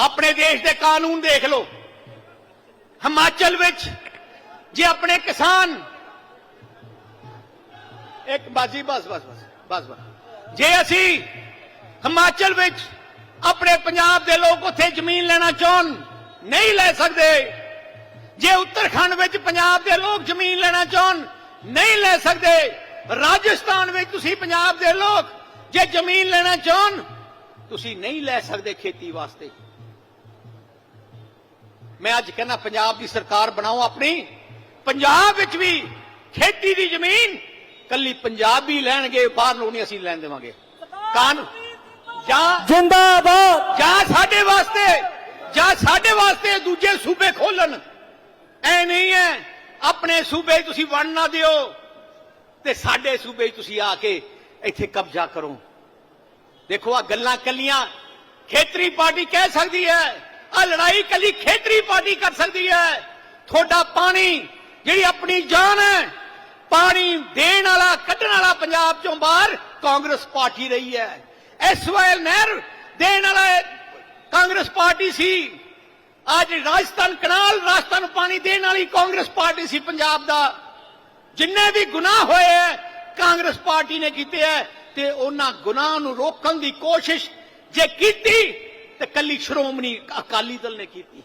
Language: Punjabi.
ਆਪਣੇ ਦੇਸ਼ ਦੇ ਕਾਨੂੰਨ ਦੇਖ ਲਓ। ਹਿਮਾਚਲ ਵਿੱਚ ਜੇ ਆਪਣੇ ਕਿਸਾਨ ਇੱਕ ਬਾਜੀ, ਬਸ ਬਸ ਬਸ ਬਸ ਬਸ। ਜੇ ਅਸੀਂ ਹਿਮਾਚਲ ਵਿੱਚ ਆਪਣੇ ਪੰਜਾਬ ਦੇ ਲੋਕ ਉੱਥੇ ਜ਼ਮੀਨ ਲੈਣਾ ਚਾਹਣ, ਨਹੀਂ ਲੈ ਸਕਦੇ। ਜੇ ਉੱਤਰਾਖੰਡ ਵਿੱਚ ਪੰਜਾਬ ਦੇ ਲੋਕ ਜ਼ਮੀਨ ਲੈਣਾ ਚਾਹਣ, ਨਹੀਂ ਲੈ ਸਕਦੇ। ਰਾਜਸਥਾਨ ਵਿੱਚ ਤੁਸੀਂ ਪੰਜਾਬ ਦੇ ਲੋਕ ਜੇ ਜ਼ਮੀਨ ਲੈਣਾ ਚਾਹਣ, ਤੁਸੀਂ ਨਹੀਂ ਲੈ ਸਕਦੇ ਖੇਤੀ ਵਾਸਤੇ। ਮੈਂ ਅੱਜ ਕਹਿੰਦਾ ਪੰਜਾਬ ਦੀ ਸਰਕਾਰ ਬਣਾਓ ਆਪਣੀ। ਪੰਜਾਬ ਵਿੱਚ ਵੀ ਖੇਤੀ ਦੀ ਜ਼ਮੀਨ ਕੱਲੀ ਪੰਜਾਬੀ ਲੈਣਗੇ ਬਾਹਰ ਲੋਕ ਨਹੀਂ ਅਸੀਂ ਲੈਣ ਦੇਵਾਂਗੇ। ਕਾਨ ਜਾਂ ਜਿੰਦਾਬਾਦ। ਜਾਂ ਸਾਡੇ ਵਾਸਤੇ ਜਾਂ ਸਾਡੇ ਵਾਸਤੇ ਦੂਜੇ ਸੂਬੇ ਖੋਲਣ ਐ ਨਹੀਂ ਹੈ ਆਪਣੇ ਸੂਬੇ ਤੁਸੀਂ ਵੰਡ ਨਾ ਦਿਓ ਤੇ ਸਾਡੇ ਸੂਬੇ ਤੁਸੀਂ ਆ ਕੇ ਇੱਥੇ ਕਬਜ਼ਾ ਕਰੋ। ਦੇਖੋ ਆ ਗੱਲਾਂ ਕੱਲੀਆਂ ਖੇਤਰੀ ਪਾਰਟੀ ਕਹਿ ਸਕਦੀ ਹੈ। ਆ ਲੜਾਈ ਕੱਲੀ ਖੇਤਰੀ ਪਾਰਟੀ ਕਰ ਸਕਦੀ ਹੈ। ਤੁਹਾਡਾ ਪਾਣੀ, ਜਿਹੜੀ ਆਪਣੀ ਜਾਨ ਹੈ, ਪਾਣੀ ਦੇਣ ਵਾਲਾ, ਕੱਢਣ ਵਾਲਾ ਪੰਜਾਬ ਚੋਂ ਬਾਹਰ ਕਾਂਗਰਸ ਪਾਰਟੀ ਰਹੀ ਹੈ। ਐਸਵਾਈਐਲ ਨਹਿਰ ਦੇਣ ਵਾਲਾ ਕਾਂਗਰਸ ਪਾਰਟੀ ਸੀ। ਅੱਜ ਰਾਜਸਥਾਨ ਕਨਾਲ, ਰਾਜਸਥਾਨ ਪਾਣੀ ਦੇਣ ਵਾਲੀ ਕਾਂਗਰਸ ਪਾਰਟੀ ਸੀ ਪੰਜਾਬ ਦਾ। ਜਿੰਨੇ ਵੀ ਗੁਨਾਹ ਹੋਏ ਹੈ, ਕਾਂਗਰਸ ਪਾਰਟੀ ਨੇ ਕੀਤੇ ਹੈ, ਤੇ ਉਹਨਾਂ ਗੁਨਾਹ ਨੂੰ ਰੋਕਣ ਦੀ ਕੋਸ਼ਿਸ਼ ਜੇ ਕੀਤੀ ਤੇ ਕੱਲੀ ਸ਼੍ਰੋਮਣੀ ਅਕਾਲੀ ਦਲ ਨੇ ਕੀਤੀ।